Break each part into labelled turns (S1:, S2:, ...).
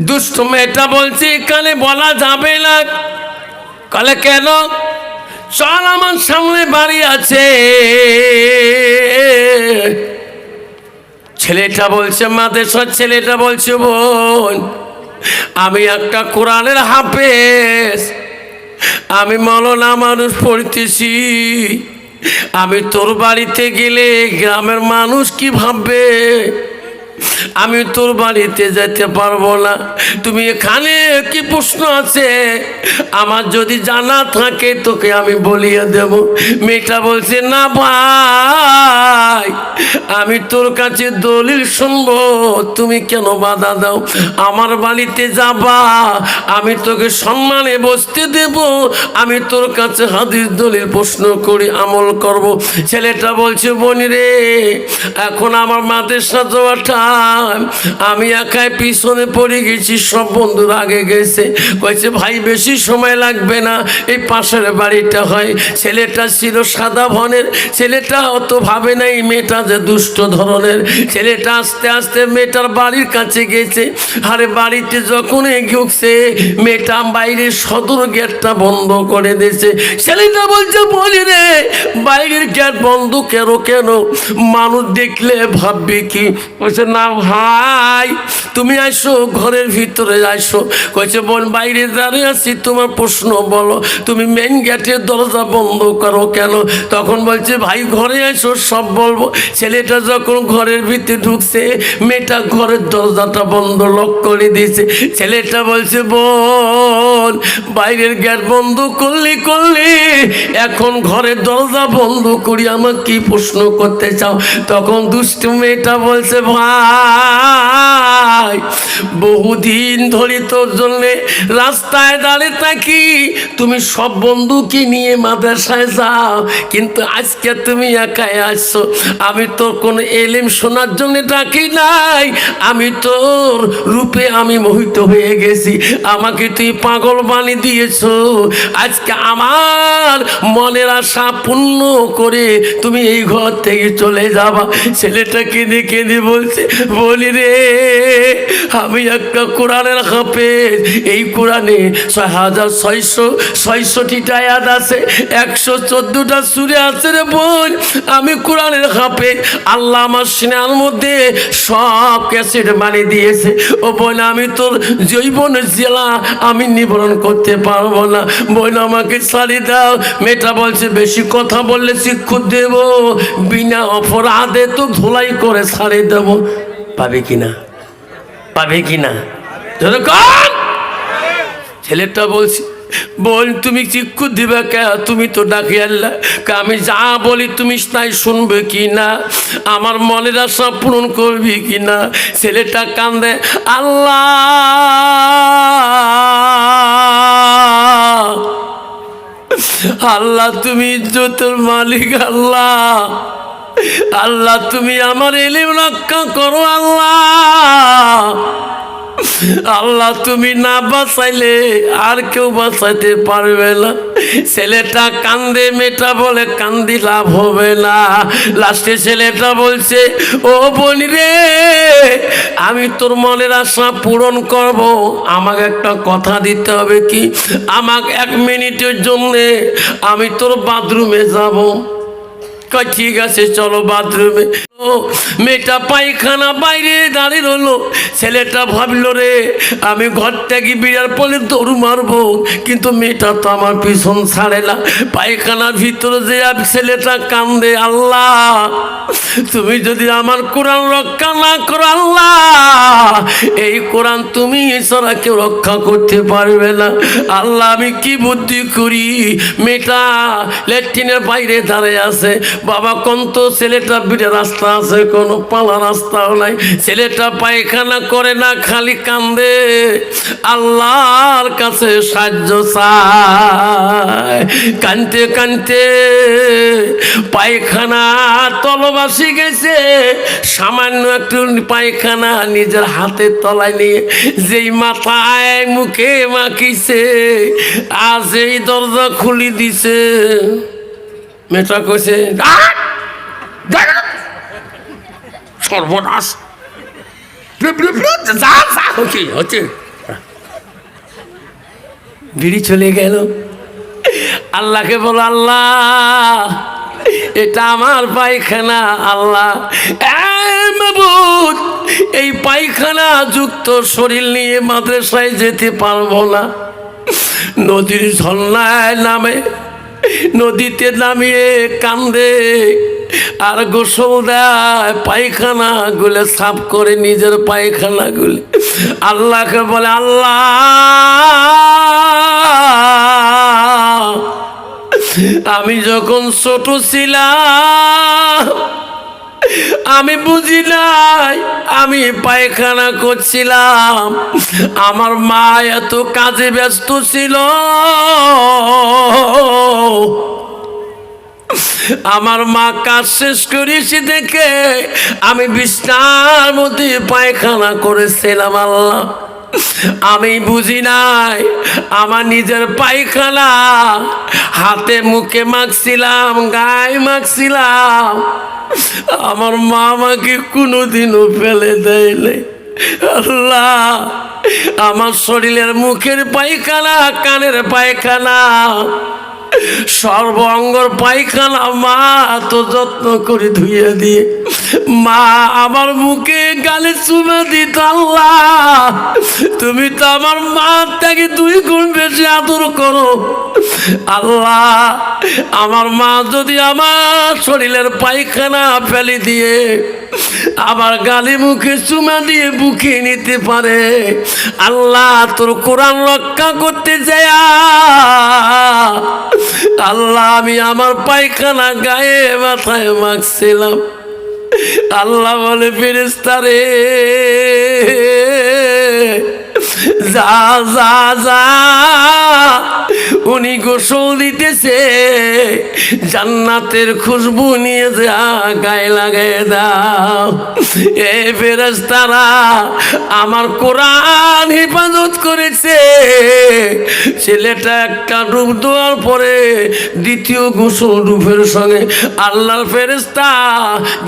S1: দুষ্ট মেয়েটা বলছে এখানে বলা যাবে না। কলে কেন? চল আমার সামনে বাড়ি আছে। ছেলেটা বলছে মাদেশ্বর ছেলেটা বলছে, বোন, আমি একটা কোরআনের হাফেজ। আমি মলনা মানুষ পড়তেছি। আমি তোর বাড়িতে গেলে গ্রামের মানুষ কি ভাববে? আমি তোর বাড়িতে যেতে পারব না। তুমি এখানে কি প্রশ্ন আছে? আমার যদি জানা থাকে, তোকে আমি বলিয়ে দেব। মেয়েটা বলছে, না ভাই, আমি তোর কাছে দলিল শুনব। তুমি কেন বাধা দাও? আমার বাড়িতে যাবা। আমি তোকে সম্মানে বসতে দেব। আমি তোর কাছে হাদিস, দলিল, প্রশ্ন করি আমল করব। ছেলেটা বলছে, বনি রে, এখন আমার মাদ্রাসা সাথে আমি একাই পিছনে পড়ে গেছি, সব বন্ধুরা আগে গেছে। কয়েছে ভাই, বেশি সময় লাগবে না, এই পাশের বাড়িটা হয়। ছেলেটা ছিল সাদা ভনের ছেলেটা অত ভাবে নাই মেয়েটা যে দুষ্ট ধরনের। ছেলেটা আস্তে আস্তে মেয়েটার বাড়ির কাছে গেছে। আরে, বাড়িতে যখন এগিয়েছে, মেয়েটা বাইরের সদর গেটটা বন্ধ করে দিয়েছে। ছেলেটা বলছে, বলি রে, বাইরের গেট বন্ধ কেন কেন? মানুষ দেখলে ভাববে কি? বলছে না ভাই, তুমি আসো ঘরের ভিতরে আসো কইছে, বোন, বাইরে দাঁড়িয়ে আছি, তোমার প্রশ্ন বলো। তুমি মেন গেটের দরজা বন্ধ করো কেন? তখন বলছে, ভাই, ঘরে আসো সব বলব। ছেলেটা যখন ঘরের ভিতরে ঢুকছে, মেয়েটা ঘরের দরজাটা বন্ধ লক করে দিয়েছে। ছেলেটা বলছে, বোন, বাইরের গেট বন্ধ করলি করলি এখন ঘরের দরজা বন্ধ করি আমার কি প্রশ্ন করতে চাও। তখন দুষ্ট মেয়েটা বলছে, ভাই বহুদিন ধরে তোর জন্যে রাস্তায় দাঁড়িয়ে থাকি। তুমি সব বন্ধুকে নিয়ে মাদ্রাসায় যাও। কিন্তু আজকে তুমি একাই আসছো। আমি তোর কোনো এলিম শোনার জন্য ডাকি নাই। আমি তোর রূপে আমি মোহিত হয়ে গেছি। আমাকে তুই পাগল বানিয়ে দিয়েছ। আজকে আমার মনের আশা পূর্ণ করে তুমি এই ঘর থেকে চলে যাবা। ছেলেটা কেঁদে কেঁদে বলছে বলি রে, আমি একটা কোরআনের হাফেজ। এই কোরআনে ছয় হাজার ছয়শো ছয়শটিটা আয়াত আছে, একশো চোদ্দোটা সুরে আছে রে বোন। আমি কোরআনের হাফেজ। আল্লাহ আমার সিনার মধ্যে সব ক্যাসেট বানিয়ে দিয়েছে। ও বোন, আমি তোর জৈবন জেলা আমি নিবারণ করতে পারব না। বোন, আমাকে ছাড়ি দাও। মেয়েটা বলছে, বেশি কথা বললে শিক্ষক দেব। বিনা অপরাধে তো ধুলাই করে ছাড়ি দেব। পাবে কিনা? পাবে কিনা? যেরকম ছেলেটা বলছি বল তুমি চিক্ষু দিবে কে? তুমি তো ডাকি আল্লাহ আমি যা বলি তুমি তাই শুনবে কি না আমার মনের আশা পূরণ করবি কি না ছেলেটা কান্দে, আল্লাহ! আল্লাহ, তুমি ইজ্জতের মালিক, আল্লাহ! আল্লাহ, তুমি আমার এলিম রক্ষা করো, আল্লাহ। আল্লাহ, তুমি না বাঁচাইলে আর কেউ বাঁচাইতে পারবে না। ছেলেটা কান্দে, মেয়েটা বলে কান্দি লাভ হবে না। লাস্টে ছেলেটা বলছে, ও বনি রে, আমি তোর মনের আশা পূরণ করব। আমাকে একটা কথা দিতে হবে কি? আমাকে এক মিনিটের জন্যে আমি তোর বাথরুমে যাব। ঠিক আছে চলো বাথরুমে। মেয়েটা পায়খানা বাইরে দাঁড়িয়ে রইল। ছেলেটা ভাবলো, রে, আমি ঘর থেকে বিড়ার পরে দৌড় মারবো, কিন্তু মেয়েটা তো আমার পিছন ছাড়ে না। পায়খানার ভিতরে যে ছেলেটা কান্দে, আল্লাহ, তুমি যদি আমার কোরআন রক্ষা না করো, আল্লাহ, এই কোরআন তুমি এছাড়া কেউ রক্ষা করতে পারবে না। আল্লাহ, আমি কি বুদ্ধি করি? মেয়েটা ল্যাট্রিনের বাইরে দাঁড়িয়ে আছে। বাবা কোন তো ছেলেটা বিটে রাস্তা আছে, কোনো পালা রাস্তাও নাই। ছেলেটা পায়খানা করে না, খালি কান্দে। আল্লাহর কাছে সাহায্য চায়। কানতে কানতে পায়খানা তলবাসি গেছে। সামান্য একটু পায়খানা নিজের হাতের তলায় নিয়ে যেই মাথায় মুখে মাখিছে আজ এই দরজা খুলি দিছে। মেয়েটা কইছে, "আহ! দাঁড়া! সর্বনাশ হচ্ছে বিড়ি চলে গেল। আল্লাহকে বলো, আল্লাহ, এটা আমার পায়খানা, আল্লাহ। এই পায়খানা যুক্ত শরীর নিয়ে মাদ্রাসায় যেতে পারব না। নদীর ঝর্ণায় নামে, নদীতে নামিয়ে কান্দে। আর গোসল দেয় পায়খানা গুলে, সাফ করে নিজের পায়খানা গুলে। আল্লাহকে বলে, আল্লাহ, আমি যখন ছোট ছিলাম, আমি বুঝি নাই, আমি পায়খানা করছিলাম। আমার মা এত কাজে ব্যস্ত ছিল। আমার মা কাজ শেষ করেছি দেখে আমি বিছনার মধ্যে পায়খানা করেছিলাম আল্লাহ। আমি বুঝি নাই, আমার নিজের পায়খানা হাতে মুখে মাখছিলাম, গায়ে মাখছিলাম। আমার মা আমাকে কোনোদিনও ফেলে দেয়নি। আল্লাহ, আমার শরীরের মুখের পায়খানা, কানের পায়খানা সর্বঙ্গর পায়খানা মা তো যত্ন করে ধুইয়ে দিয়ে মা আমার মুখে গালে চুমে দিত আল্লাহ। তুমি তো আমার মা থেকে দুই গুণ বেশি আদর করো। আল্লাহ, আমার মা যদি আমার শরীরের পায়খানা ফেলে দিয়ে আবার গালি মুখে চুমা দিয়ে বুকে নিতে পারে, আল্লাহ তোর কোরআন রক্ষা করতে যায়। আল্লাহ, আমি আমার পায়খানা গায়ে মাথায় মাখছিলাম। আল্লাহ বলে ফেরেস্তারে যা যা যা। উনি গোসল দিতেছে, জান্নাতের খুশবু নিয়ে যা, গায়ে লাগাই দাও। এ ফেরেস্তারা আমার কোরআন হেফাজত করেছে। ছেলেটা একটা ডুব দেওয়ার পরে দ্বিতীয় গোসল ডুবের সঙ্গে আল্লাহর ফেরেস্তা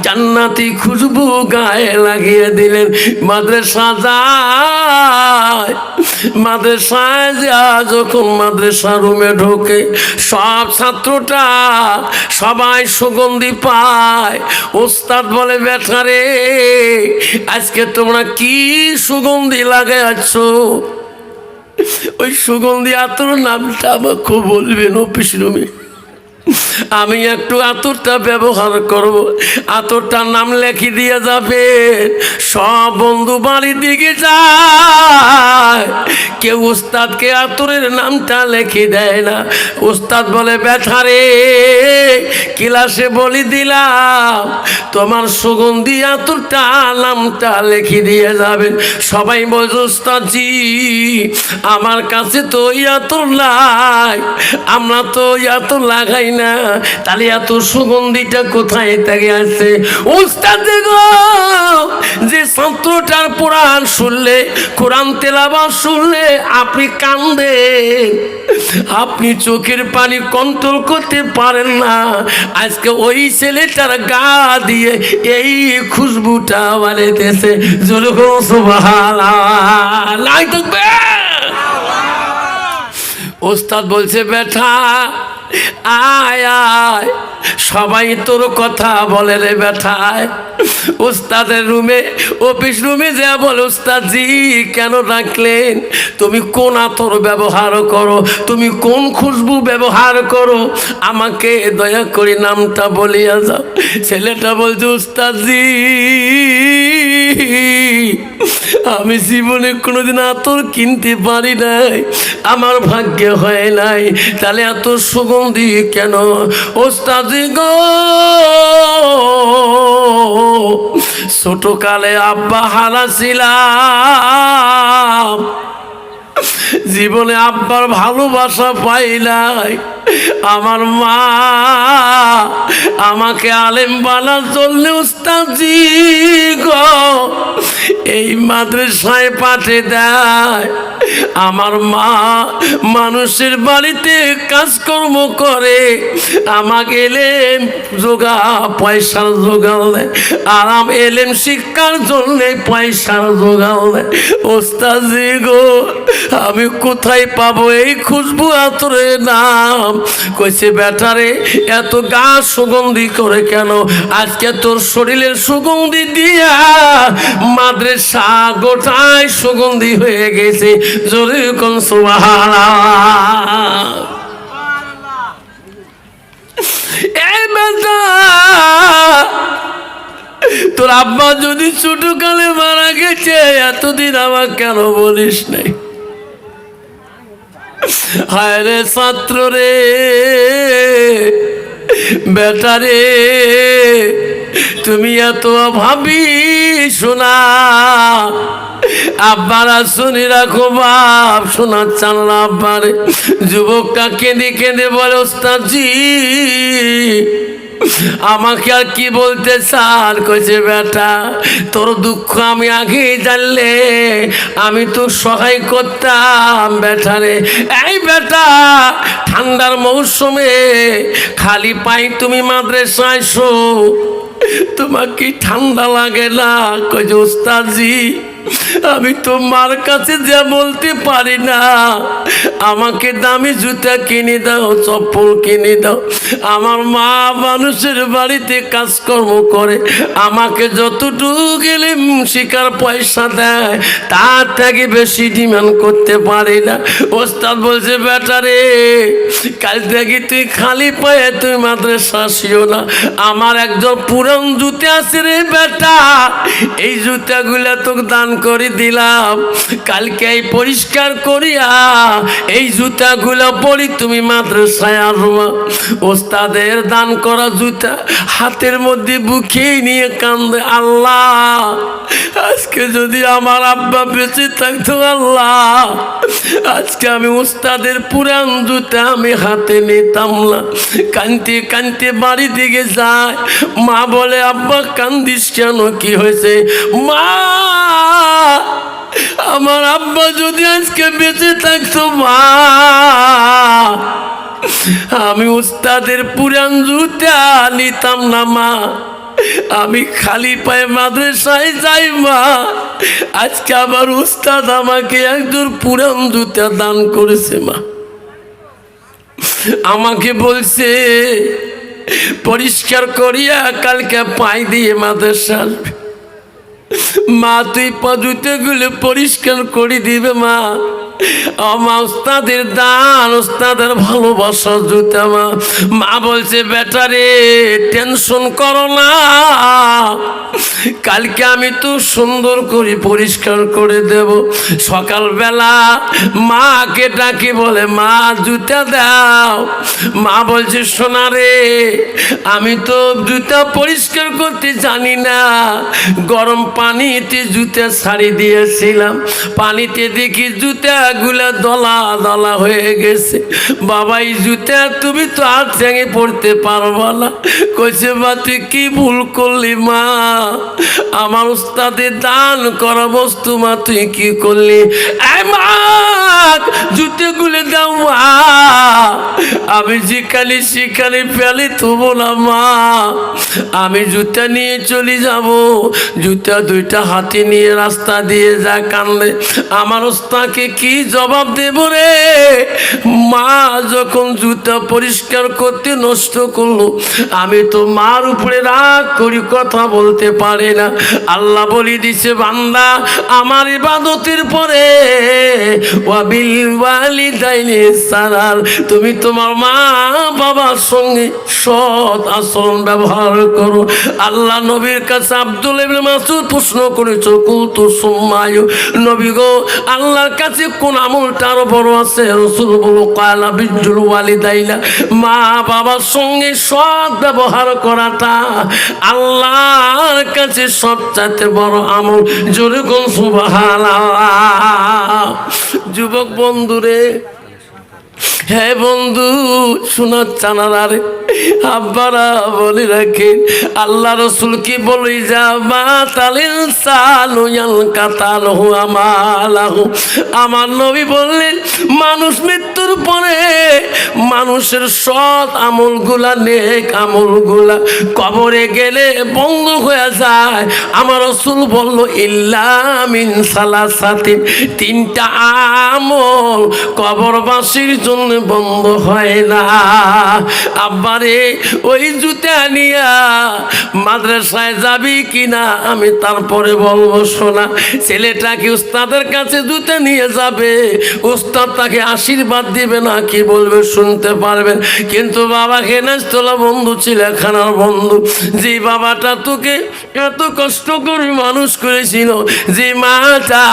S1: জান্নাতি খুশবু গায়ে লাগিয়ে দিলেন। মাদ্রাসা যায়, মাদ্রাসায় যা যখন মাদ্রাসা রুমে ঢোকে, সব ছাত্রটা সবাই সুগন্ধি পায়। ওস্তাদ বলে বেটারে আজকে তোমরা কি সুগন্ধি লাগে লাগাচ্ছ ওই সুগন্ধি আতর নামটা আমাকে বলবেন অফিস রুমে। আমি একটু আতরটা ব্যবহার করব। আতরটার নাম লেখি দিয়ে যাবে। সব বন্ধু বাড়ির দিকে যায়। কেউ উস্তাদকে আতরের নামটা লেখি দেয় না। উস্তাদ বলে ব্যথারে ক্লাসে বলি দিলাম। তোমার সুগন্ধি আতরটা নামটা লেখি দিয়ে যাবেন সবাই বলছে উস্তাদজি আমার কাছে তো ওই আতর নাই। আমরা তো ওই আতর লাগাই না, তাহলে এত সুগন্ধিটা কোথায় থেকে আসছে উস্তাদ যে ছাত্রটার কোরআন শুনলে, কোরআন তেলাবার শুনলে আপনি কান্দেন আপনি চোখের পানি কন্ট্রোল করতে পারেন না। আজকে ওই ছেলেটার গা দিয়ে এই খুশবুটা বাড়িতেছে থাকবে। ওস্তাদ বলছে, বেটা আয় আয়। সবাই তোর কথা বলে রে বেঠায় ওস্তাদের রুমে, অফিস রুমে যা বলে ওস্তাদ জি কেন রাখলেন তুমি কোন আতর ব্যবহার করো? তুমি কোন খুশবু ব্যবহার করো? আমাকে দয়া করে নামটা বলিয়া যাও। ছেলেটা বলছে ওস্তাদ জি আমি জীবনে কোনোদিন আতর কিনতে পারি নাই। আমার ভাগ্যে হয় নাই। তাহলে এত সুগন্ধি কেন? ওস্তাদি গো ছোট কালে আব্বা হারা ছিলাম। জীবনে আব্বার ভালোবাসা পাই নাই আমার মা আমাকে আলেম বানা চললে উস্তাদি গো। এই মাদ্রাসায় পাঠে দেয়। আমার মা মানুষের বাড়িতে কাজকর্ম করে। আমাকে এলেম যোগা, পয়সার যোগাল দেয়। আরাম এলেম শিক্ষার জন্য পয়সার যোগাল দেয়। ওস্তাজি গো, আমি কোথায় পাবো এই খুশবু আতরে নাম? কইছে বেটারে এত গা সুগন্ধি করে কেন? আজকে তোর শরীরের সুগন্ধি দিয়া মাদ্রাসা গোটায় সুগন্ধি হয়ে গেছে। জোরে কোন তোর আব্বা যদি ছোট কালে মারা গেছে, এতদিন আমার কেন বলিস নাই? হায় রে, বেটা রে, তুমি এত ভাবি শোনা। আব্বারা শুনি রাখো বাপ শোনার চান না আব্বারে যুবকটা কেঁদে কেঁদে বলে, ওস্তাদজি আমাকে আর কি বলতে চান? কইছে, বেটা, তোর দুঃখ আমি আগে জানলে, আমি তো সহায় করতাম বেটারে এই বেটা, ঠান্ডার মৌসুমে খালি পাই তুমি মাদ্রাসায় শো তোমার কি ঠান্ডা লাগে না? কইছে, ওস্তাদজি, আমি তো মার কাছে যা বলতে পারি না আমাকে দামি জুতা কিনে দাও, চপ্পল কিনে দাও। আমার মা মানুষের বাড়িতে কাজকর্ম করে, আমাকে যতটুকু গেলে শিকার পয়সা দেয়, তার থেকে বেশি ডিমান্ড করতে পারি না। ওস্তাদ বলছে বেটারে কাল থেকে তুই খালি পায়ে তুই মাদ্রাসা আসিও না। আমার একজন পুরান জুতে আছে রে, বেটা। এই জুতাগুলা তোকে দান করে দিলাম। কালকে এই পরিষ্কার করিয়া এই জুতাগুলো পরি, তুমি মাত্র মাদ্রাসায় আসবা। ওস্তাদের দান করা জুতা, হাতের মধ্যে বুকে নিয়ে কান্দে, আল্লাহ, আজকে যদি আমার আব্বা বেঁচে থাকতো, আল্লাহ, আজকে আমি ওস্তাদের পুরান জুতা আমি হাতে নিতাম না। কানতে কানতে বাড়ি দিকে যায়। মা বলে, আব্বা, কান্দিস কেন? কি হয়েছে? মা আমার আব্বা যদি আজকে বেঁচে থাকতো, মা। আমি উস্তাদের পুরান জুতা নিতাম না, মা। আমি খালি পায়ে মাদ্রাসায় যাই, মা। আজকে আবার উস্তাদ আমাকে একজন পুরান জুতা দান করেছে, মা। আমাকে বলছে, পরিষ্কার করিয়া কালকে পাই দিয়ে মাদ্রাসা আসবে। মা তুই পদুতে গুলো পরিষ্কার করে দিবে মা। আমার ওস্তাদের দান ওস্তাদের ভালোবাসা জুতা মা মা বলছে বেটারে টেনশন করো না। কালকে আমি তো সুন্দর করে পরিষ্কার করে দেব। সকালবেলা মাকে ডাকি, বলে, মা, জুতা দাও। মা বলছে, সোনা রে, আমি তো জুতা পরিষ্কার করতে জানি না। গরম পানিতে জুতা ছাড়ি দিয়েছিলাম। পানিতে দেখি জুতাগুলো দলা দলা হয়ে গেছে। বাবাই, জুতা তুমি তো আর চেঙে পড়তে পারবা না। কইছে, মা, তুই কি ভুল করলি, মা? আমার উস্তাদে দান করা বস্তু, মা, তুই কি করলি? মা! জুতে গুলে দাও, মা। আমি যেখানে সেখানে ফেলে থবো না, মা। আমি জুতা নিয়ে চলে যাব। জুতা দুইটা হাতে নিয়ে রাস্তা দিয়ে যা কানলে। আমার ওস্তাকে কি জবাব দেব রে? মা যখন জুতা পরিষ্কার করতে নষ্ট করল, আমি তো মার উপরে রাগ করি কথা বলতে পারি না। আল্লাহ বলি দিছে, বান্দা, আমার ইবাদতের পরে তুমি তোমার মা বাবার সঙ্গে সৎ আচরণ ব্যবহার করো। আল্লাহ নবীর কাছে আব্দুল ইবনে প্রশ্ন করেছ, কুলতু সুম্মায়ু। নবী গো, আল্লাহর কাছে কোন আমলটা আরও বড় আছে? রসুল বলো কালা বিজুল ওয়ালিদাইনা, মা বাবার সঙ্গে সৎ ব্যবহার করাটা আল্লাহর কাছে সবচাইতে বড় আমল। জোরে কোন সুবহানাল্লাহ। যুবক বন্ধুরে হ্যাঁ বন্ধু শোনার চানার আব্বারা বলে রাখেন, আল্লাহ রসুল কি বলি যা মা তালিল সালু কাতাল হু আমার নবী বললেন, মানুষ মৃত্যুর পরে মানুষের সৎ আমলগুলা, নেক আমলগুলা কবরে গেলে বন্ধ হয়ে যায়। আমার রসুল বলল ইল্লামিন সালাসাতিন, তিনটা আমল কবরবাসীর জন্য বন্ধ হয় না। আব্বারে, ওই জুতা নিয়া মাদ্রাসায় যাবি কিনা আমি তারপরে বলব, শোনা, ছেলেটাকে উস্তাদের কাছে জুতা নিয়ে যাবে। উস্তাদ তাকে আশীর্বাদ দিবে না, কি বলবে শুনতে পারবেন। কিন্তু বাবা হেনাস্তলা বন্ধু চিলেখানার বন্ধু, যে বাবাটা তোকে এত কষ্ট করে মানুষ করেছিল, যে মাটা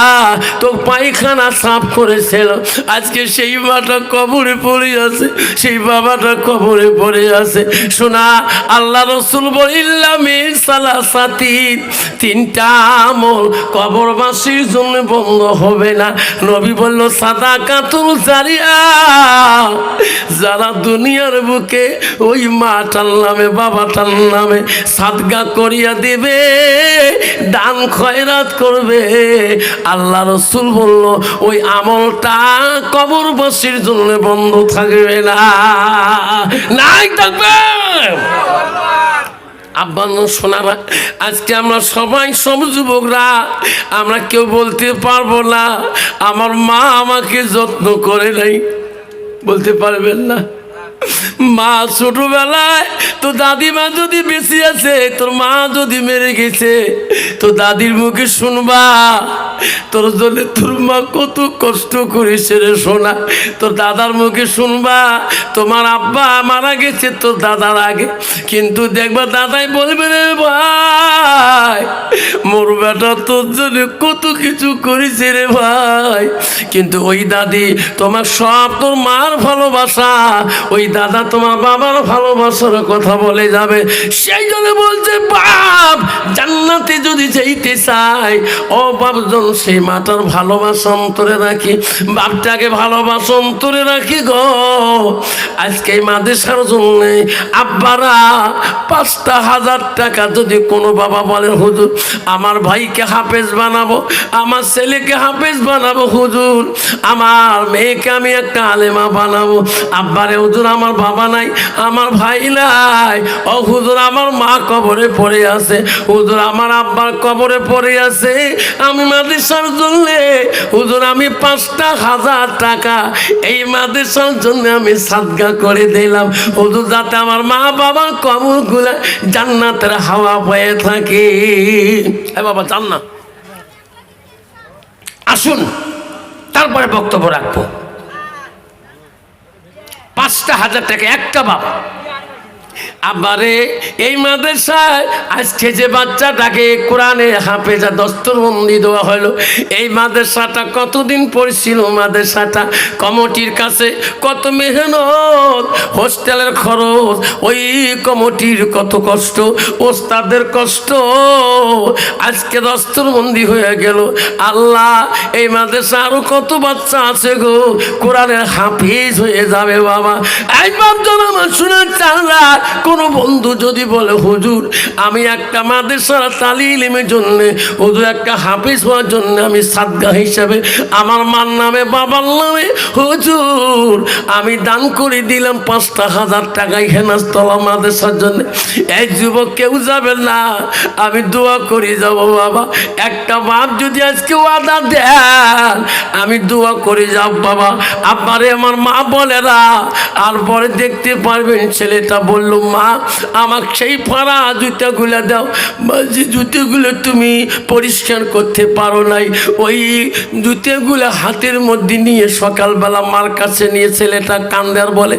S1: তো পায়খানা সাফ করেছিল, আজকে সেই মাটা কবরে পড়ে আছে, সেই বাবাটা কবরে পড়ে আছে। শোনা, আল্লাহ রসুল বলিল্লামে তিনটা আমল কবরবাসীর জন্য বন্ধ হবে না। নবী বলল সাদা কাতুল যারা দুনিয়ার বুকে ওই মাটার নামে, বাবাটার নামে সাদগা করিয়া দেবে, দান খয়রাত করবে। আল্লাহ রসুল বলল, ওই আমলটা কবরবাসীর জন্য বন্ধ থাকবে না। নাই থাকবে। আব্বান সোনারা, আজকে আমরা সবাই সব যুবকরা, আমরা কেউ বলতে পারব না। আমার মা আমাকে যত্ন করে নাই। বলতে পারবেন না। মা ছোটবেলায় তো দাদিমা যদি বেশি আছে, তোর মা যদি মেরে গেছে, তো দাদির মুখে শুনবা, তোর জন্য তোর মা কত কষ্ট করেছে রে শোনা। তোর দাদার মুখে শুনবা, তোমার আব্বা মারা গেছে তোর দাদার আগে। কিন্তু দেখবা দাদাই বলবে রে ভাই, মোর বেটা, তোর জন্য কত কিছু করেছে রে ভাই। কিন্তু ওই দাদি তোমার সব তোর মার ভালোবাসা, ওই দাদা তোমার বাবার ভালোবাসার কথা বলে যাবে। সেই জন্য বলছে, বাপ, জান্নাতে যদি যেতে চাই, ও বাপজন সেই মাটার ভালোবাসা অন্তরে রাখি। বাপটাকে ভালোবাসা অন্তরে রাখি গো। আজকে মাদেশার জন্য আব্বারা পাঁচটা হাজার টাকা যদি কোনো বাবা বলে, হুজুর, আমার ভাইকে হাফেজ বানাবো, আমার ছেলেকে হাফেজ বানাবো, হুজুর। আমার মেয়েকে আমি একটা আলেমা বানাবো। আব্বারে, হুজুর, আমার বাবা নাই, আমার ভাই নাই। ও হুজুর, আমার মা কবরে পড়ে আছে। হুজুর, আমার আব্বার কবরে পড়ে আছে। আমি মাদেশার জন্য, হুজুর, আমি পাঁচটা হাজার টাকা এই মাদেশার জন্য আমি সাদগা করে দিলাম। হুজুর, যাতে আমার মা বাবার কবরগুলা জান্নাতের হাওয়া বয়ে থাকে। বাবা চান না। আসুন তারপরে বক্তব্য রাখব। পাঁচটা হাজার টাকা একটা বাবা আবারে এই মাদ্রাসায় আজকে যে বাচ্চাটাকে কোরআনে হাফেজা দস্তরবন্দি দেওয়া হলো, এই মাদ্রাসাটা কতদিন পড়ছিল? মাদ্রাসাটা কমিটির কাছে কত মেহনত, হোস্টেলের খরচ, ওই কমিটির কত কষ্ট, ওস্তাদের কষ্ট। আজকে দস্তরবন্দি হয়ে গেল। আল্লাহ, এই মাদ্রাসা আরও কত বাচ্চা আছে গো? কোরআনের হাফিজ হয়ে যাবে বাবা। এই বাপজন আমার শুনে চাল্লা কোনো বন্ধু যদি বলে, হুজুর, আমি একটা মাদ্রাসার তালিমের জন্য হুজুর একটা হাফিজ হওয়ার জন্য আমি সাদগা হিসাবে আমার মার নামে, বাবার নামে, হুজুর, আমি দান করে দিলাম পাঁচটা হাজার টাকায় হেনাস্তলা মাদ্রাসার জন্য। এই যুবক কেউ যাবে না। আমি দোয়া করে, যাব বাবা, একটা বাপ যদি আজকে ওয়াদা দেন, আমি দোয়া করে যাব বাবা। আব্বারে, আমার মা বলে না। আর পরে দেখতে পারবেন ছেলেটা বলল মা আমাকে সেই ফাড়া জুতাগুলো দাও। বলছি জুতোগুলো তুমি পরিষ্কার করতে পারো নাই, ওই জুতোগুলো হাতের মধ্যে নিয়ে সকালবেলা মার কাছে নিয়ে ছেলেটা কান্দার বলে,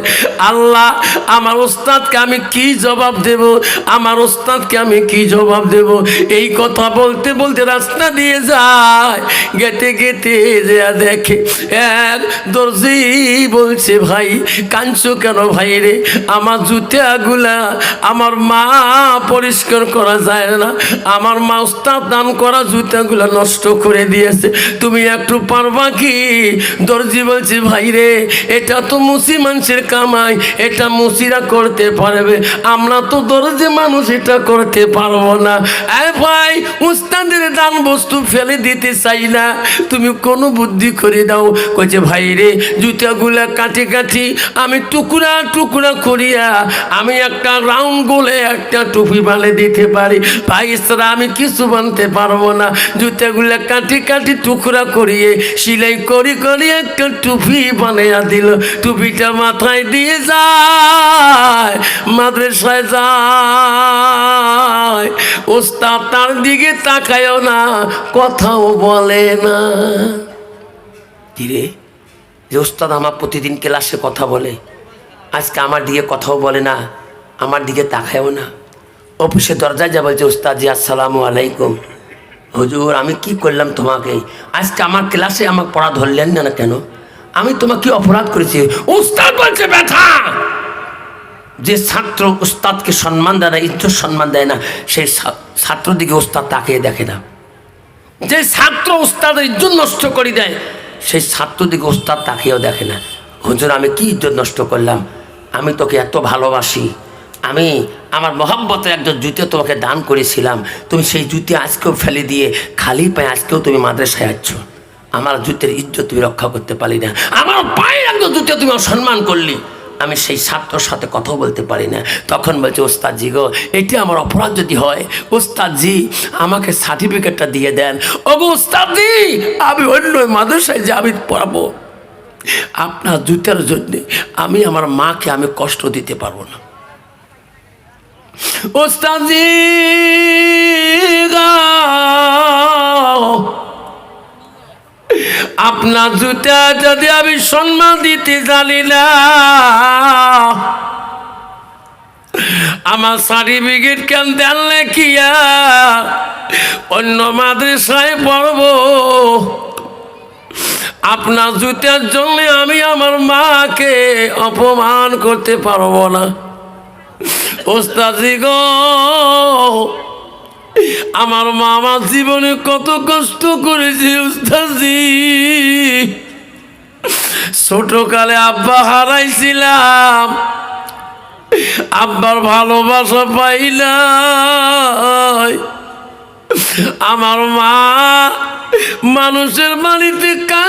S1: আল্লাহ, আমার ওস্তাদকে আমি কি জবাব দেব? আমার ওস্তাদকে আমি কি জবাব দেব? এই কথা বলতে বলতে রাস্তা দিয়ে যায়। গেতে গেতে যে দেখে এক দর্জি বলছে, ভাই কাঞ্চু কেন ভাই রে? আমার জুতাগুলা আমার মা পরিষ্কার করা যায় না। আমার মা উস্তাদ দান করা জুতাগুলা নষ্ট করে দিয়েছে। তুমি একটু পারবা কি? দর্জি বলছে, ভাই রে, এটা তো মুসি মানুষের কামাই, এটা মুসিরা করতে পারবে। আমরা তো দর্জি মানুষ, এটা করতে পারব না। এ ভাই উস্তাদের দান বস্তু ফেলে দিতে চাই না। তুমি কোনো বুদ্ধি বুদ্ধি করে দাও। কইছে, ভাই রে, জুতাগুলা কাটি কাটি আমি টুকরা টুকরা করিয়া আমি একটা রাউন্ড গোলে একটা টুপি বালে দিতে পারি। ভাই ইসরা আমি কিছু বানতে পারব না। জুতাগুলা কাটি কাটি টুকরা করিয়ে সিলাই করি করি একটা টুপি বানাইয়া দিল। টুপিটা মাথায় দিয়ে যায়, মাদ্রাসায় যায়। ওস্তাদ তার দিকে তাকায়ও না, কথাও বলে না। ধীরে যে ওস্তাদ আমার প্রতিদিন ক্লাসে কথা বলে, আজকে আমার দিকে কথাও বলে না। আমার দিকে তাকায়ও না। অফিসে দরজায় যা বলছে, ওস্তাদ, আসসালামু আলাইকুম। হুজুর, আমি কি করলাম তোমাকে? আজকে আমার ক্লাসে আমাকে পড়া ধরলেন না না কেন? আমি তোমাকে কি অপরাধ করেছি। উস্তাদ বলছে, ব্যথা! যে ছাত্র উস্তাদকে সম্মান দেয় না, ইজ্জত সম্মান দেয় না, সেই ছাত্র দিকে উস্তাদ তাকিয়ে দেখে না। যে ছাত্র উস্তাদের ইজ্জত নষ্ট করে দেয়, সেই ছাত্র দিকে উস্তাদ তাকিয়েও দেখে না। হুজুর, আমি কি ইজ্জত নষ্ট করলাম? আমি তোকে এত ভালোবাসি। আমি আমার মহাব্বতের একজন জুতো তোমাকে দান করেছিলাম। তুমি সেই জুতি আজকেও ফেলে দিয়ে খালি পায়ে আজকেও তুমি মাদ্রাসায় আসছ আমার জুতের ইজ্জত তুমি রক্ষা করতে পারি না। আমার পায়ে একজন জুতো তুমি অসম্মান করলি। আমি সেই ছাত্রর সাথে কথাও বলতে পারি না। তখন বলছে, ওস্তাদজি গো, এটি আমার অপরাধ যদি হয়, ওস্তাদজি আমাকে সার্টিফিকেটটা দিয়ে দেন। ওগো ওস্তাদজি, আমি অন্য মাদ্রাসায় যে আমি পড়াবো। আপনার জুতার জন্যে আমি আমার মাকে আমি কষ্ট দিতে পারব না। ওস্তাদজি গো, আপনার জুতা যদি আমি সম্মান দিতে জানি না আমার সার্টিফিকেট কেন দেন অন্য মাদ্রাসায় পড়ব। আপনার জুতার জন্য আমি আমার মাকে অপমান করতে পারব না। ওস্তাদি গো, আমার মামা জীবনে কত কষ্ট করেছে উস্তাদি ছোটকালে আব্বা হারাইছিলাম, আব্বার ভালোবাসা পাইলাই। আমার মা মানুষের বাড়িতে কাজ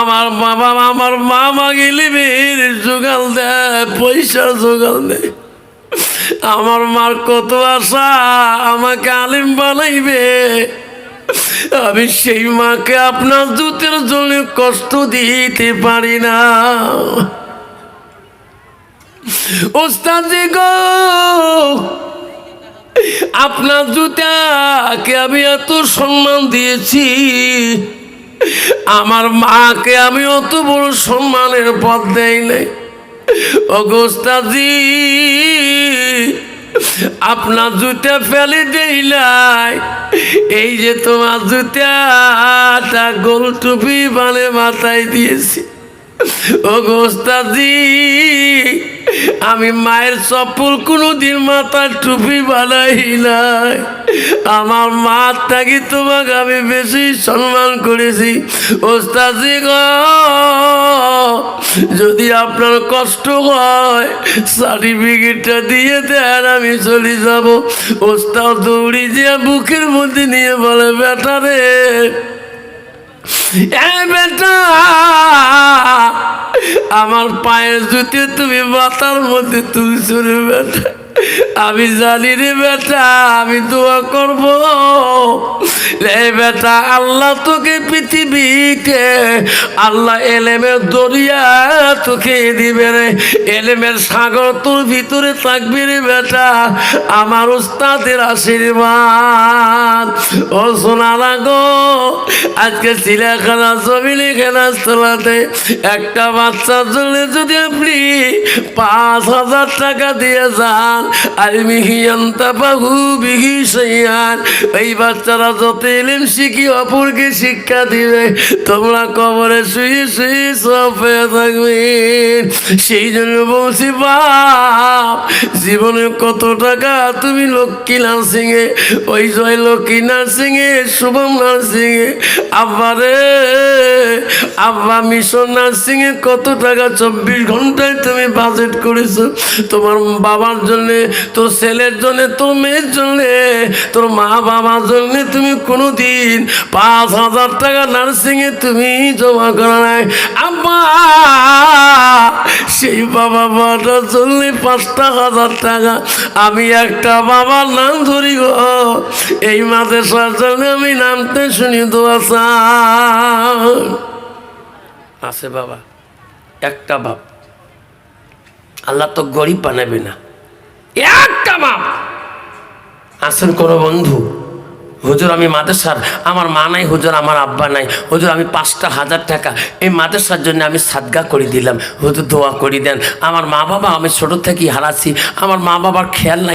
S1: আমার বাবা, আমার মা গেলে মেয়ের জোগাল দেয় পয়সা জোগাল দেয় আমার মার কত আশা, আমাকে আলিম বানাইবে। আমি সেই মাকে আপনার জুতের জন্য কষ্ট দিতে পারি না। ওস্তাদি গো, আপনার জুতাকে আমি এত সম্মান দিয়েছি। আমার মাকে আমি অত বড় সম্মানের পথ দেই নাই অগস্তাজি আপনার জুতা ফেলে দেই নাই এই যে তোমার জুতাটা গোল টুপি বানে মাথায় দিয়েছি। অগস্তাজি আমি মায়ের চপ্পল কোনোদিন মাথার টুপি বানাই নাই। আমার মার থাকি তোমাকে আমি বেশি সম্মান করেছি। ওস্তাজি গ, যদি আপনার কষ্ট হয়, সার্টিফিকেটটা দিয়ে দেন, আমি চলে যাব। ওস্তাদ দৌড়ি যে বুকের মধ্যে নিয়ে বলে, বেটা রে এ বেটা আমার পায়ের জুতি তুমি মাথার মধ্যে তুলছো রে বেটা। আমি জানি রে বেটা, আমি দোয়া করব। রে বেটা, আল্লাহ তোকে পৃথিবীকে আল্লাহ এলেমের দরিয়া তোকে দিবে রে। এলেমের সাগর তোর ভিতরে থাকবে রে বেটা, আমার উস্তাদের আশীর্বাদ। ও সোনারা গো আজকে চিড়িয়াখানা জমিনে খেলা তোলাতে একটা বাচ্চার জন্য যদি আপনি পাঁচ হাজার টাকা দিয়ে যান আর মিহিয়ন্তা বাহু সৈয়ান এই বাচ্চারা যত এলেন শিখি, অপরকে শিক্ষা দিবে। তোমরা কবরে শুয়ে শুয়ে সব থাকবে। সেই জন্য বলছি, বাপ, জীবনে কত টাকা তুমি লক্ষ্মী নার্সিং এ ওই জয় লক্ষ্মী নার্সিং এ শুভম নার্সিং এ আব্বারে আব্বা মিশন নার্সিং এ কত টাকা? চব্বিশ ঘন্টায় তুমি বাজেট করেছ। তোমার বাবার জন্যে তোর ছেলের জন্যে, তোর মেয়ের জন্যে, তোর মা বাবার জন্যে তুমি কোনো কোনো দিন পাঁচ হাজার টাকা নার্সিংয়ে তুমি জমা করো নাই। আব্বা, সেই বাবা বাটা চললে পাঁচটা হাজার টাকা। আমি একটা বাবার নাম ধরি গো। এই মাদ্রাসার জন্য আমি নামতে শুনি দোয়া চাই। আছে বাবা, একটা বাপ। আল্লাহ তো গরিব বানাবে না। একটা বাপ কোনো বন্ধু? হুজুর, আমি মাদ্রাসার, আমার মা নাই, হুজুর, আমার আব্বা নাই। হুজুর, আমি পাঁচটা হাজার টাকা এই মাদ্রাসার জন্য আমি সাদগা করে দিলাম। হুজুর, দোয়া করে দেন। আমার মা বাবা, আমি ছোটো থেকেই হারাছি। আমার মা বাবার খেয়াল নাই।